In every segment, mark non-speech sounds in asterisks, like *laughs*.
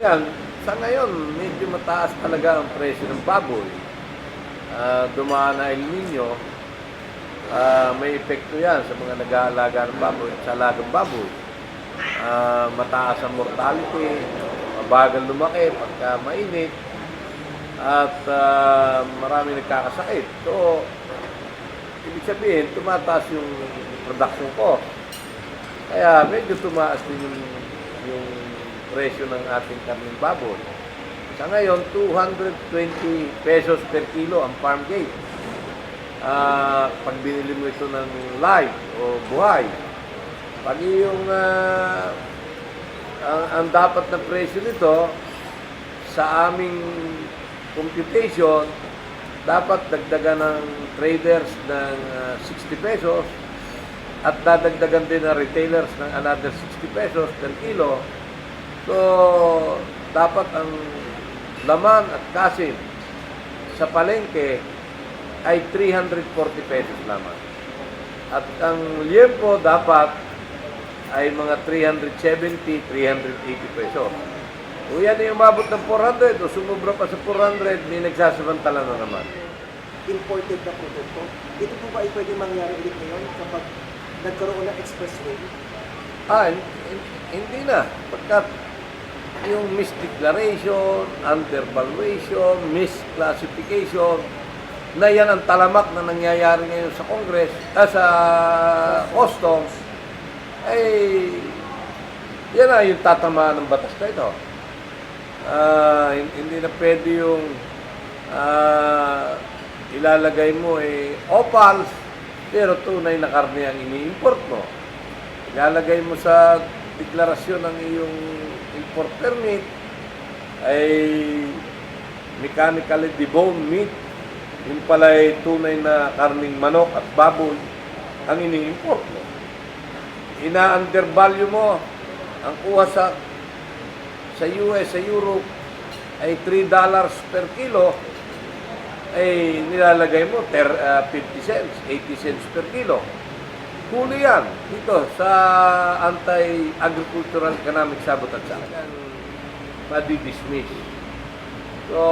Yan, sa ngayon, medyo mataas talaga ang presyo ng baboy. Ah, dumaan na El Nino, ah, may epekto yan sa mga nag-aalaga ng baboy sa alagang baboy. Ah, mataas ang mortality, mabagal lumaki pagka mainit, at ah, marami nagkakasakit. So, ibig sabihin, tumataas yung production ko. Kaya medyo tumaas din yung, yung presyo ng ating karning baboy. Sa ngayon, 220 pesos per kilo ang farm gate. Ah, pag binili mo ito ng live o buhay. Pag yung ah, ang, ang dapat na presyo nito sa aming computation dapat dagdagan ng traders ng ah, 60 pesos at dadagdagan din ng retailers ng another 60 pesos per kilo. So, dapat ang laman at kasim sa palengke ay 340 pesos lamang. At ang liempo dapat ay mga 370, 380 pesos. Kung yan ay umabot ng 400 o sumubra pa sa 400, may nagsasamantala na naman. imported na produkto. Ito po ba ay pwede mangyari ulit ngayon kapag nagkaroon ng expressway? Ah, hin- hin- hindi na. Pagkat yung misdeclaration, undervaluation, misclassification, na yan ang talamak na nangyayari ngayon sa Congress, ah, sa customs, ay yan na yung tatamaan ng batas na ito. Hin- hindi na pwede yung ah, ilalagay mo eh opals, pero tunay na karne ang ini-import mo. Ilalagay mo sa deklarasyon ng iyong import permit ay mechanically deboned meat. Yung pala ay tunay na karning manok at baboy ang ini-import mo. Ina-undervalue mo ang kuha sa sa US, sa Europe ay 3 dollars per kilo ay nilalagay mo ter, ah, 50 cents, 80 cents per kilo. Huli yan dito sa Anti-Agricultural Economic Sabotage Act. Madi-dismiss. So,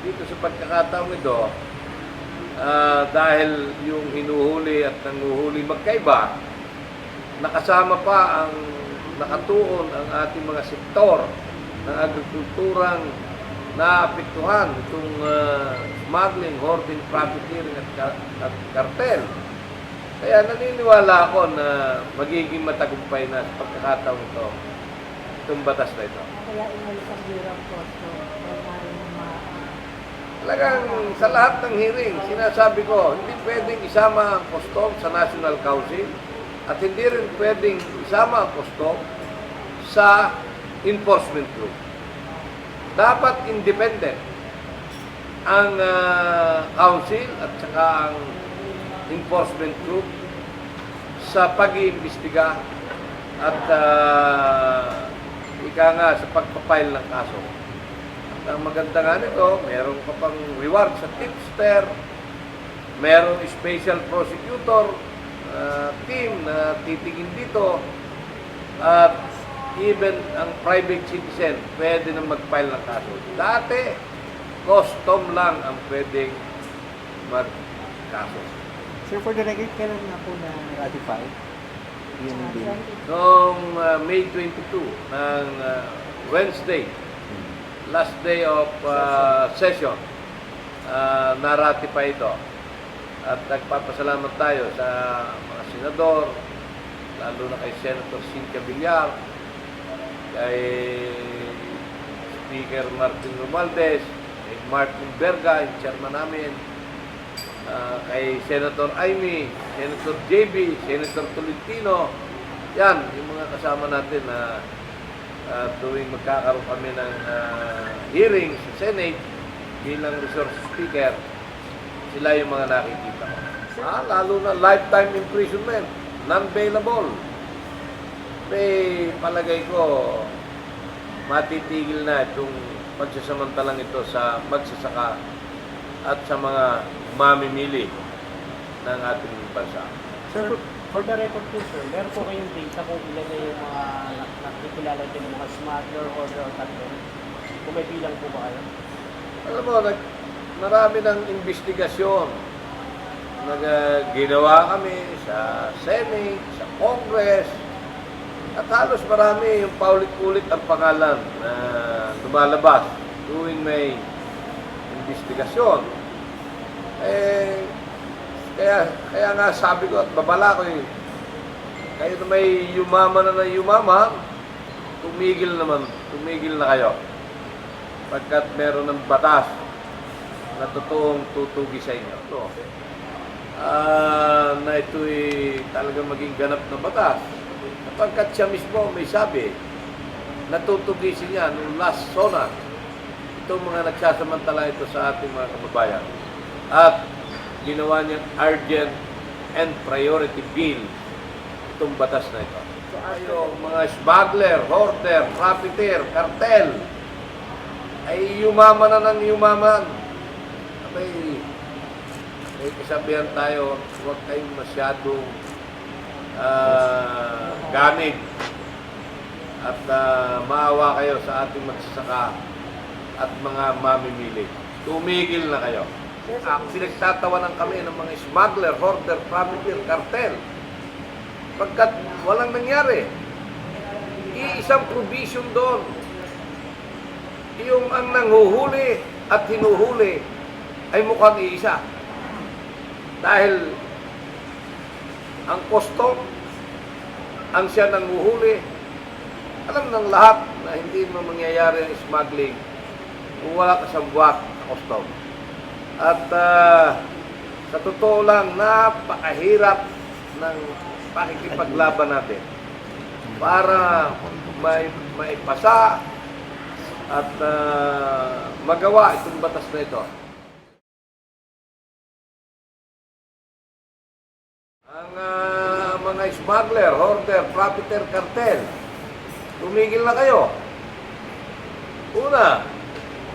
dito sa pagkakataong ito, ah, dahil yung hinuhuli at nanguhuli magkaiba, nakasama pa ang nakatuon ang ating mga sektor ng agrikulturang naapektuhan itong ah, smuggling, hoarding, profiteering at, at cartel. Kaya naniniwala ako na magiging matagumpay na sa pagkakataong ito itong batas na ito. Kaya inalis ang. Wala yung ma... Talagang sa lahat ng hearing, sinasabi ko, hindi pwedeng isama ang custom sa National Council at hindi rin pwedeng isama ang custom sa enforcement group. Dapat independent ang ah, council at saka ang enforcement group sa pag-iimbestiga at ah, ika nga sa pagpapile ng kaso. At ang maganda nga nito, meron pa pang reward sa tipster, meron special prosecutor uh, team na titingin dito, at even ang private citizen pwede na mag-file ng kaso. Dati, custom lang ang pwedeng mag-kaso. Sir, for the record, kailan na po na ratify yung bill? Noong uh, May 22 ng uh, Wednesday, last day of uh, session, uh, na-ratify ito. At nagpapasalamat tayo sa mga senador, lalo na kay Senator Cynthia Villar, kay Speaker Martin Romualdez, kay Martin Berga, yung chairman namin, Ah, kay Senator Amy, Senator JB, Senator Tolentino. Yan, yung mga kasama natin na ah, tuwing magkakaroon kami ng ah, hearing sa Senate bilang resource speaker, sila yung mga nakikita ko. Ah, lalo na lifetime imprisonment, non-bailable. May palagay ko, matitigil na itong pagsasamantalang ito sa magsasaka at sa mga mamimili ng ating bansa. Sir, For the record po sir, meron po kayong data kung ilan na yung mga nak- nakikilala din ng mga smuggler, order, or cartel? Kung may bilang po ba kayo? Alam mo, nag, marami ng investigasyon. Nag, ginawa kami sa Senate, sa Congress, at halos marami yung paulit-ulit ang pangalan na lumalabas tuwing may investigasyon. Eh, kaya, kaya nga sabi ko at babala ko eh, kayo na may yumama na na yumama, tumigil naman, tumigil na kayo pagkat meron ng batas na totoong tutugi sa inyo. So, ah, na ito'y talagang maging ganap na batas. Sapagkat siya mismo may sabi, natutugisin niya nung last SONA, itong mga nagsasamantala ito sa ating mga kababayan. At ginawa niyang urgent and priority bill itong batas na ito. So, ayo, mga smuggler, hoarder, profiteer, cartel, ay yumaman na ng yumaman. May, may kasabihan tayo, huwag kayong masyadong ah, ganig at ah, maawa kayo sa ating magsasaka at mga mamimili. Tumigil na kayo. Ah, pinagtatawanan kami ng mga smuggler, hoarder, profiteer, cartel. Pagkat walang nangyari. Iisang provision doon yung ang nanghuhuli at hinuhuli ay mukhang iisa. Dahil ang custom, ang siya nanghuhuli, alam ng lahat na hindi mo mangyayari ang smuggling kung wala ka sa buwak sa custom. At ah, sa totoo lang, napakahirap ng pakikipaglaban natin para may maipasa at ah, magawa itong batas na ito. Ang ah, mga smuggler, hoarder, profiteer, cartel, tumigil na kayo. Una,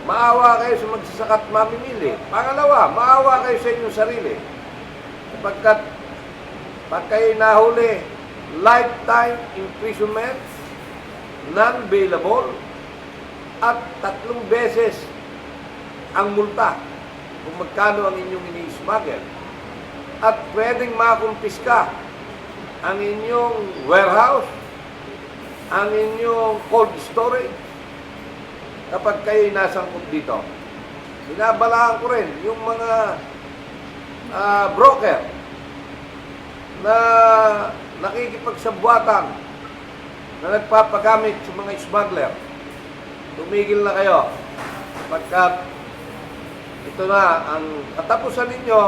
maawa kayo sa magsasakat mamimili. Pangalawa, maawa kayo sa inyong sarili. Sapagkat pag kayo nahuli, lifetime imprisonment, non-bailable, at tatlong beses ang multa kung magkano ang inyong ini-smuggle. At pwedeng makumpiska ang inyong warehouse, ang inyong cold storage, kapag kayo'y nasangkot dito. Binabalaan ko rin yung mga ah, broker na nakikipagsabuatan na nagpapagamit sa mga smuggler. Tumigil na kayo. Pagkat ito na ang katapusan ninyo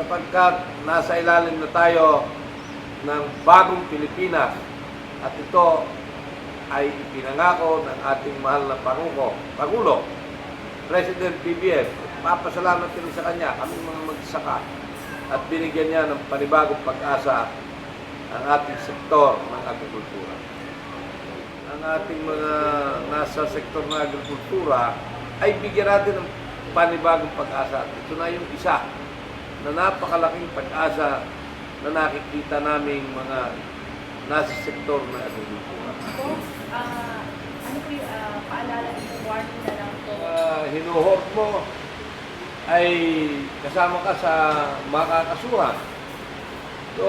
sapagkat nasa ilalim na tayo ng bagong Pilipinas at ito ay ipinangako ng ating mahal na Pangulo, Pangulo President PBS. Papasalamat kami sa kanya, kaming mga magsaka at binigyan niya ng panibagong pag-asa ang ating sektor ng agrikultura ang ating mga nasa sektor ng agrikultura ay bigyan natin ng panibagong pag-asa. Ito na yung isa na napakalaking pag-asa na nakikita naming mga nasa sektor ng agrikultura. Ah, ano po yung ah, paalala niyo, warning na lang po. Uh, hinuhort mo ay kasama ka sa makakasuhan. So,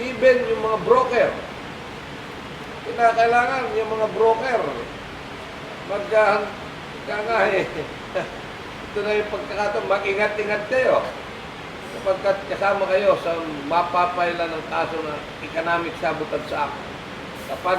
even yung mga broker, kinakailangan yung mga broker magkahan nga *laughs* eh. Ito na yung pagkakataon, mag-ingat-ingat kayo. Sapagkat kasama kayo sa mapapailan ng kaso na economic sabotage act. Kapag